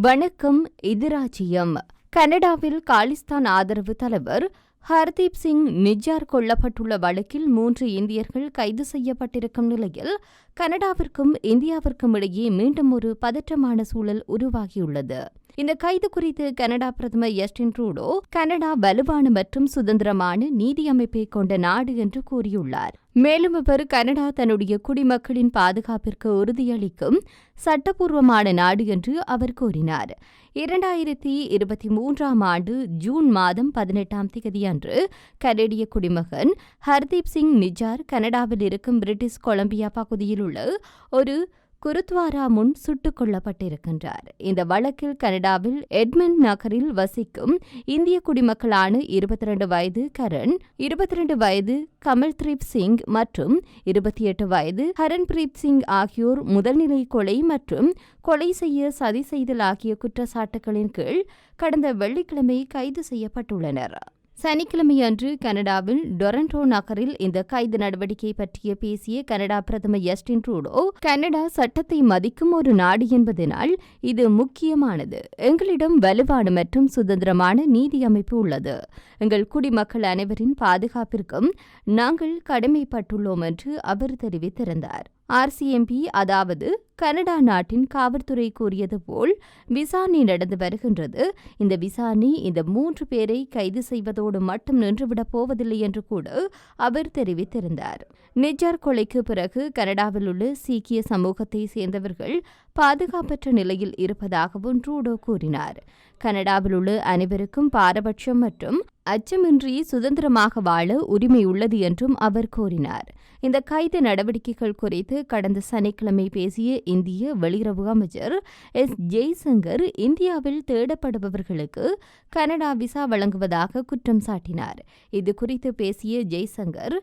வணக்கம் இதுராஜ்யம் கனடாவில் காலிஸ்தான் ஆதரவு தலைவர் ஹர்தீப் சிங் நிஜார் கொல்லப்பட்டுள்ள வழக்கில் மூன்று இந்தியர்கள் கைது செய்யப்பட்டிருக்கும் நிலையில் கனடாவிற்கும் இந்தியாவிற்கும் இடையே மீண்டும் ஒரு பதற்றமான சூழல் உருவாகியுள்ளது. இந்த கைது குறித்து கனடா பிரதமர் எஸ்டின் ட்ரூடோ கனடா வலுவான மற்றும் சுதந்திரமான நீதி அமைப்பை கொண்ட நாடு என்று கூறியுள்ளார். மேலும் அவர் கனடா தன்னுடைய குடிமக்களின் பாதுகாப்பிற்கு உறுதியளிக்கும் சட்டப்பூர்வமான நாடு என்று அவர் கூறினார். இரண்டாயிரத்தி இருபத்தி மூன்றாம் ஆண்டு ஜூன் மாதம் பதினெட்டாம் தேதியன்று கனடிய குடிமகன் ஹர்தீப் சிங் நிஜார் கனடாவில் இருக்கும் பிரிட்டிஷ் கொலம்பியா பகுதியில் உள்ள ஒரு குருத்வாரா முன் சுட்டுக் கொல்லப்பட்டிருக்கின்றார். இந்த வழக்கில் கனடாவில் எட்மண்ட் நகரில் வசிக்கும் இந்திய குடிமக்களான இருபத்தி இரண்டு வயது கரண் இருபத்தி இரண்டு வயது கமல்தீப் சிங் மற்றும் இருபத்தி எட்டு வயது ஹரன்பிரீத் சிங் ஆகியோர் முதல்நிலை கொலை மற்றும் கொலை செய்ய சதி செய்தல் ஆகிய குற்றச்சாட்டுகளின் கீழ் கடந்த வெள்ளிக்கிழமை கைது செய்யப்பட்டுள்ளனர். சனிக்கிழமையன்று கனடாவில் டொரண்டோ நகரில் இந்த கைது நடவடிக்கை பற்றிய பேசிய கனடா பிரதமர் எஸ்டின் ட்ரூடோ கனடா சட்டத்தை மதிக்கும் ஒரு நாடு என்பதனால் இது முக்கியமானது. எங்களிடம் வலுவான மற்றும் சுதந்திரமான நீதி அமைப்பு உள்ளது. எங்கள் குடிமக்கள் அனைவரின் பாதுகாப்பிற்கும் நாங்கள் கடமைப்பட்டுள்ளோம் என்று அவர் தெரிவித்திருந்தார். ஆர்சிஎம்பி அதாவது கனடா நாட்டின் காவல்துறை கூறியது போல் விசாரணை நடந்து வருகின்றது. இந்த விசாரணை இந்த மூன்று பேரை கைது செய்வதோடு மட்டும் நின்றுவிடப் போவதில்லை என்று கூட அவர் தெரிவித்திருந்தார். நிஜார் கொலைக்கு பிறகு கனடாவில் உள்ள சீக்கிய சமூகத்தை சேர்ந்தவர்கள் பாதுகாப்பற்ற நிலையில் இருப்பதாகவும் ட்ரூடோ கூறினார். கனடாவில் உள்ள அனைவருக்கும் பாரபட்சம் மற்றும் அச்சமின்றி சுதந்திரமாக வாழ உரிமை உள்ளது என்றும் அவர் கூறினார். இந்த கைது நடவடிக்கைகள் குறித்து கடந்த சனிக்கிழமை பேசிய இந்திய வெளியுறவு அமைச்சர் எஸ். ஜெய்சங்கர் இந்தியாவில் தேடப்படுபவர்களுக்கு கனடா விசா வழங்குவதாக குற்றம் சாட்டினார். இது குறித்து பேசிய ஜெய்சங்கர்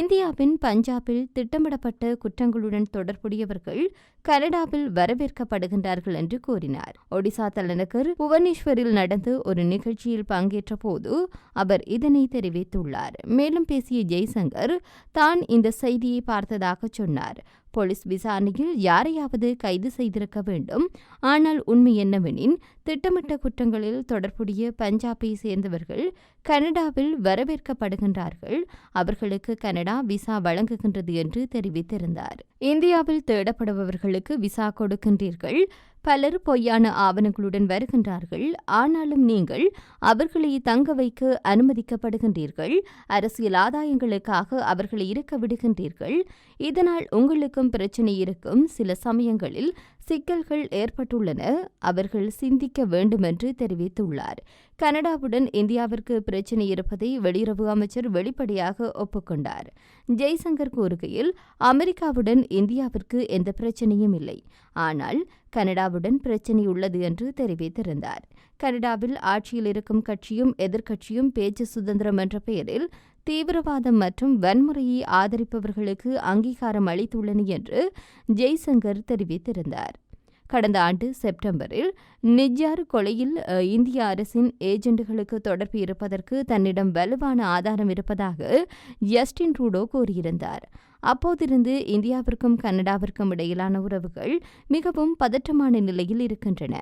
இந்தியாவின் பஞ்சாபில் திட்டமிடப்பட்ட குற்றங்களுடன் தொடர்புடையவர்கள் கனடாவில் வரவேற்கப்படுகின்றார்கள் என்று கூறினார். ஒடிசா தலைநகர் புவனேஸ்வரில் நடந்த ஒரு நிகழ்ச்சியில் பங்கேற்ற போது அவர் இதனை தெரிவித்துள்ளார். மேலும் பேசிய ஜெய்சங்கர் தான் இந்த செய்தியை பார்த்ததாக சொன்னார். போலீஸ் விசாரணையில் யாரையாவது கைது செய்திருக்க வேண்டும். ஆனால் உண்மை என்னவெனின் திட்டமிட்ட குற்றங்களில் தொடர்புடைய பஞ்சாபை சேர்ந்தவர்கள் கனடாவில் வரவேற்கப்படுகின்றார்கள். அவர்களுக்கு கனடா விசா வழங்குகின்றது என்று தெரிவித்திருந்தார். இந்தியாவில் தேடப்படுபவர்களுக்கு விசா கொடுக்கின்றீர்கள். பலர் பொய்யான ஆவணங்களுடன் வருகின்றார்கள். ஆனாலும் நீங்கள் அவர்களை தங்க வைக்க அனுமதிக்கப்படுகின்றீர்கள். அரசியல் ஆதாயங்களுக்காக அவர்களை இருக்க விடுகின்றீர்கள். இதனால் உங்களுக்கும் பிரச்சனை இருக்கும். சில சமயங்களில் சிக்கல்கள் ஏற்பட்டுள்ளன. அவர்கள் சிந்திக்க வேண்டும் என்று தெரிவித்துள்ளார். கனடாவுடன் இந்தியாவிற்கு பிரச்சினை இருப்பதை வெளியுறவு அமைச்சர் வெளிப்படையாக ஒப்புக்கொண்டார். ஜெய்சங்கர் கூறுகையில் அமெரிக்காவுடன் இந்தியாவிற்கு எந்த பிரச்சனையும் இல்லை. ஆனால் கனடாவுடன் பிரச்சினை உள்ளது என்று தெரிவித்திருந்தார். கனடாவில் ஆட்சியில் இருக்கும் கட்சியும் எதிர்க்கட்சியும் பேச்சு சுதந்திரம் என்ற பெயரில் தீவிரவாதம் மற்றும் வன்முறையை ஆதரிப்பவர்களுக்கு அங்கீகாரம் அளித்துள்ளன என்று ஜெய்சங்கர் தெரிவித்திருந்தார். கடந்த ஆண்டு செப்டம்பரில் நிஜார் கொலையில் இந்திய அரசின் ஏஜெண்டுகளுக்கு தொடர்பு இருப்பதற்கு தன்னிடம் வலுவான ஆதாரம் இருப்பதாக ஜஸ்டின் ரூடோ கூறியிருந்தார். அப்போதிருந்து இந்தியாவிற்கும் கனடாவிற்கும் இடையிலான உறவுகள் மிகவும் பதற்றமான நிலையில் இருக்கின்றன.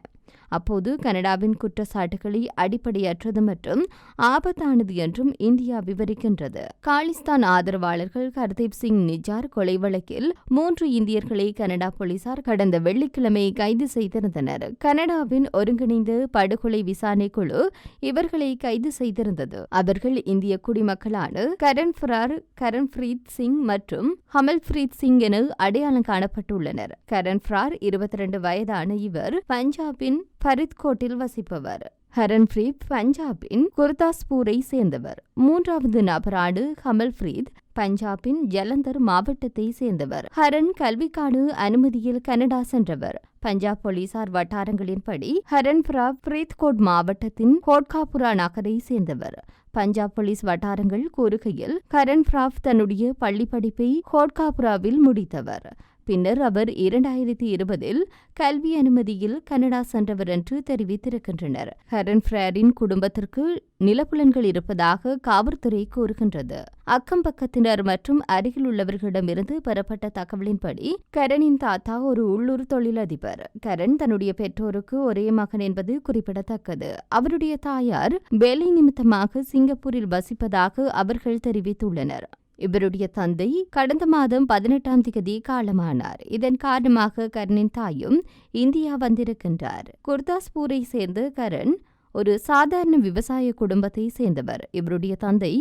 அப்போது கனடாவின் குற்றச்சாட்டுகளை அடிப்படையற்றது மற்றும் ஆபத்தானது என்றும் இந்தியா விவரிக்கின்றது. காலிஸ்தான் ஆதரவாளர்கள் ஹர்தீப் சிங் நிஜார் கொலை வழக்கில் மூன்று இந்தியர்களை கனடா போலீசார் கடந்த வெள்ளிக்கிழமை கைது செய்திருந்தனர். கனடாவின் ஒருங்கிணைந்த படுகொலை விசாரணை குழு இவர்களை கைது செய்திருந்தது. அவர்கள் இந்திய குடிமக்களான கரண் ஃபரார் கரண்பிரீத் சிங் மற்றும் ஹமல் பிரீத் சிங் என அடையாளம் காணப்பட்டுள்ளனர். கரண் ஃபிரார் இருபத்தி இரண்டு வயதான இவர் பஞ்சாபின் ஃபரித்கோட்டில் வசிப்பவர். ஹரன்பிரீத் பஞ்சாபின் குர்தாஸ்பூரை சேர்ந்தவர். மூன்றாவது நபராடு ஹமல்பிரீத் பஞ்சாபின் ஜலந்தர் மாவட்டத்தை சேர்ந்தவர். ஹரன் கல்விக்கான அனுமதியில் கனடா சென்றவர். பஞ்சாப் போலீசார் வட்டாரங்களின்படி ஹரன்பிரா பிரீத்கோட் மாவட்டத்தின் கோட்காபுரா நகரை சேர்ந்தவர். பஞ்சாப் போலீஸ் வட்டாரங்கள் கூறுகையில் கரண் பிராப் தன்னுடைய பள்ளி படிப்பை கோட்காபுராவில் முடித்தவர். பின்னர் அவர் இரண்டாயிரத்தி இருபதில் கல்வி அனுமதியில் கனடா சென்றவர் என்று தெரிவித்திருக்கின்றனர். ஹரன் ஃபிரேரின் குடும்பத்திற்கு நிலப்புலன்கள் இருப்பதாக காவல்துறை கூறுகின்றது. அக்கம் பக்கத்தினர் மற்றும் அருகில் உள்ளவர்களிடமிருந்து பெறப்பட்ட தகவலின்படி கரனின் தாத்தா ஒரு உள்ளூர் தொழிலதிபர். கரண் தன்னுடைய பெற்றோருக்கு ஒரே மகன் என்பது குறிப்பிடத்தக்கது. அவருடைய தாயார் வேலை நிமித்தமாக சிங்கப்பூரில் வசிப்பதாக அவர்கள் தெரிவித்துள்ளனர். இவருடைய தந்தை கடந்த மாதம் பதினெட்டாம் திகதி காலமானார். இதன் காரணமாக கரணின் தாயும் இந்தியா வந்திருக்கின்றார். குர்தாஸ்பூரை சேர்ந்த கரண் ஒரு சாதாரண விவசாய குடும்பத்தை சேர்ந்தவர். இவருடைய தந்தை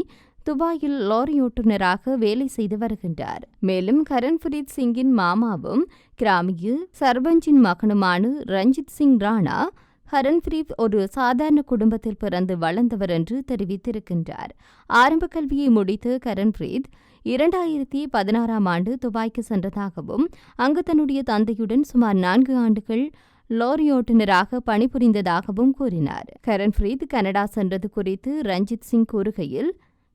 துபாயில் லாரி ஓட்டுநராக வேலை செய்து வருகின்றார். மேலும் கரண்ஃபரீத் சிங்கின் மாமாவும் கிராமிய சர்பஞ்சின் மகனுமான ரஞ்சித் சிங் ராணா ஹரன்ஃப்ரீத் ஒரு சாதாரண குடும்பத்தில் பிறந்து வளர்ந்தவர் என்று தெரிவித்திருக்கின்றார். ஆரம்ப கல்வியை முடித்து கரன்ஃப்ரீத் இரண்டாயிரத்தி பதினாறாம் ஆண்டு துபாய்க்கு சென்றதாகவும் அங்கு தன்னுடைய தந்தையுடன் சுமார் நான்கு ஆண்டுகள் லாரி ஓட்டுநராக பணிபுரிந்ததாகவும் கூறினார். கரன்ஃப்ரீத் கனடா சென்றது குறித்து ரஞ்சித் சிங் கூறுகையில்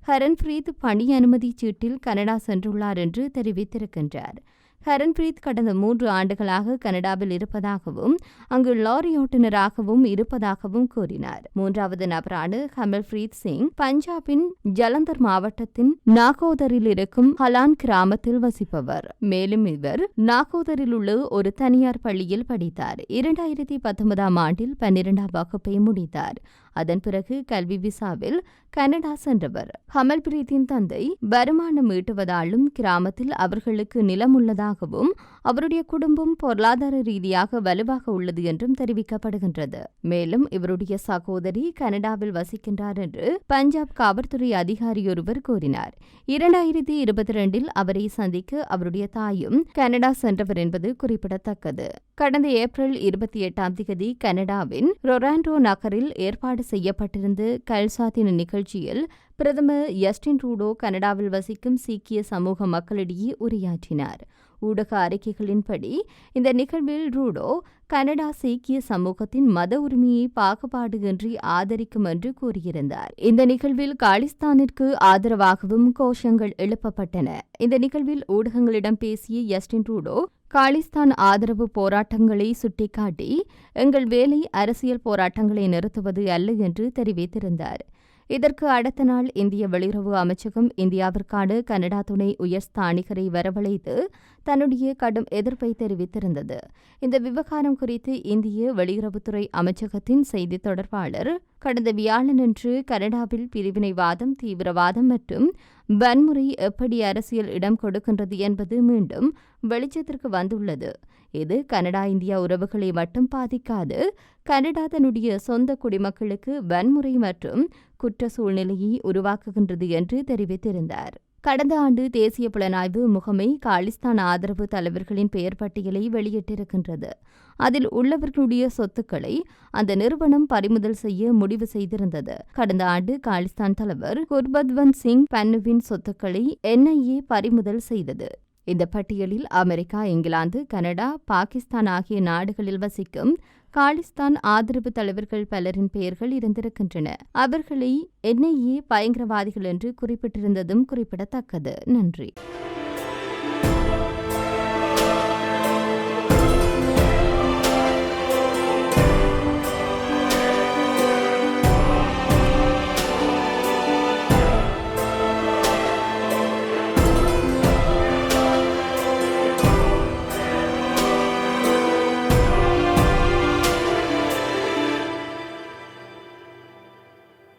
ஹரன்ஃப்ரீத் பணி அனுமதி சீட்டில் கனடா சென்றுள்ளார் என்று தெரிவித்திருக்கின்றார். ஹரன்பிரீத் கடந்த மூன்று ஆண்டுகளாக கனடாவில் இருப்பதாகவும் அங்கு லாரி ஓட்டுநராகவும் இருப்பதாகவும் கூறினார். மூன்றாவது நபரான கமல்பிரீத் சிங் பஞ்சாபின் ஜலந்தர் மாவட்டத்தின் நாகோதரில் இருக்கும் ஹலான் கிராமத்தில் வசிப்பவர். மேலும் இவர் நாகோதரில் உள்ள ஒரு தனியார் பள்ளியில் படித்தார். இரண்டாயிரத்தி பத்தொன்பதாம் ஆண்டில் பன்னிரெண்டாம் வகுப்பை முடித்தார். அதன் பிறகு கல்வி விசாவில் கனடா சென்றவர். ஹமல்பிரீத்தின் தந்தை வருமானம் ஈட்டுவதாலும் கிராமத்தில் அவர்களுக்கு நிலம் உள்ளதாகவும் அவருடைய குடும்பம் பொருளாதார ரீதியாக வலுவாக உள்ளது என்றும் தெரிவிக்கப்படுகின்றது. மேலும் இவருடைய சகோதரி கனடாவில் வசிக்கின்றார் என்று பஞ்சாப் காவல்துறை அதிகாரியொருவர் கூறினார். இரண்டாயிரத்தி இருபத்தி ரெண்டில் அவரை சந்திக்க அவருடைய தாயும் கனடா சென்றவர் என்பது குறிப்பிடத்தக்கது. கடந்த ஏப்ரல் இருபத்தி எட்டாம் தேதி கனடாவின் ரொராண்டோ நகரில் ஏற்பாடு செய்யப்பட்டிருந்த கல்சாத்தின நிகழ்ச்சியில் பிரதமர் யஸ்டின் ரூடோ கனடாவில் வசிக்கும் சீக்கிய சமூக மக்களிடையே உரையாற்றினார். ஊடக அறிக்கைகளின்படி இந்த நிகழ்வில் ரூடோ கனடா சீக்கிய சமூகத்தின் மத உரிமையை பாகுபாடு இன்றி ஆதரிக்கும் என்று கூறியிருந்தார். இந்த நிகழ்வில் காலிஸ்தானிற்கு ஆதரவாகவும் கோஷங்கள் எழுப்பப்பட்டன. இந்த நிகழ்வில் ஊடகங்களிடம் பேசிய யஸ்டின் ரூடோ காலிஸ்தான் ஆதரவு போராட்டங்களை சுட்டிக்காட்டி எங்கள் வேலை அரசியல் போராட்டங்களை நிறுத்துவது அல்ல என்று தெரிவித்திருந்தார். இதற்கு அடுத்த நாள் இந்திய வெளியுறவு அமைச்சகம் இந்தியாவிற்கான கனடா துணை உயர்ஸ்தானிகரை வரவழைத்து தன்னுடைய கடும் எதிர்ப்பை தெரிவித்திருந்தது. இந்த விவகாரம் குறித்து இந்திய வெளியுறவுத்துறை அமைச்சகத்தின் செய்தி தொடர்பாளர் கடந்த வியாழனன்று கனடாவில் பிரிவினைவாதம் தீவிரவாதம் மற்றும் வன்முறை எப்படி அரசியல் இடம் கொடுக்கின்றது என்பது மீண்டும் வெளிச்சத்திற்கு வந்துள்ளது. இது கனடா இந்தியா உறவுகளை மட்டும் பாதிக்காது. கனடா தன்னுடைய சொந்த குடிமக்களுக்கு வன்முறை மற்றும் குற்ற சூழ்நிலையை உருவாக்குகின்றது என்று தெரிவித்திருந்தார். கடந்த ஆண்டு தேசிய புலனாய்வு முகமை காலிஸ்தான் ஆதரவு தலைவர்களின் பெயர் பட்டியலை வெளியிட்டிருக்கின்றது. அதில் உள்ளவர்களுடைய சொத்துக்களை அந்த நிறுவனம் பறிமுதல் செய்ய முடிவு செய்திருந்தது. கடந்த ஆண்டு காலிஸ்தான் தலைவர் குர்பத்வந்த் சிங் பன்னுவின் சொத்துக்களை என்ஐஏ பறிமுதல் செய்தது. இந்த பட்டியலில் அமெரிக்கா இங்கிலாந்து கனடா பாகிஸ்தான் ஆகிய நாடுகளில் வசிக்கும் காலிஸ்தான் ஆதரவு தலைவர்கள் பலரின் பெயர்கள் இருந்திருக்கின்றன. அவர்களை என்ஐஏ பயங்கரவாதிகள் என்று குறிப்பிட்டிருந்ததும் குறிப்பிடத்தக்கது. நன்றி.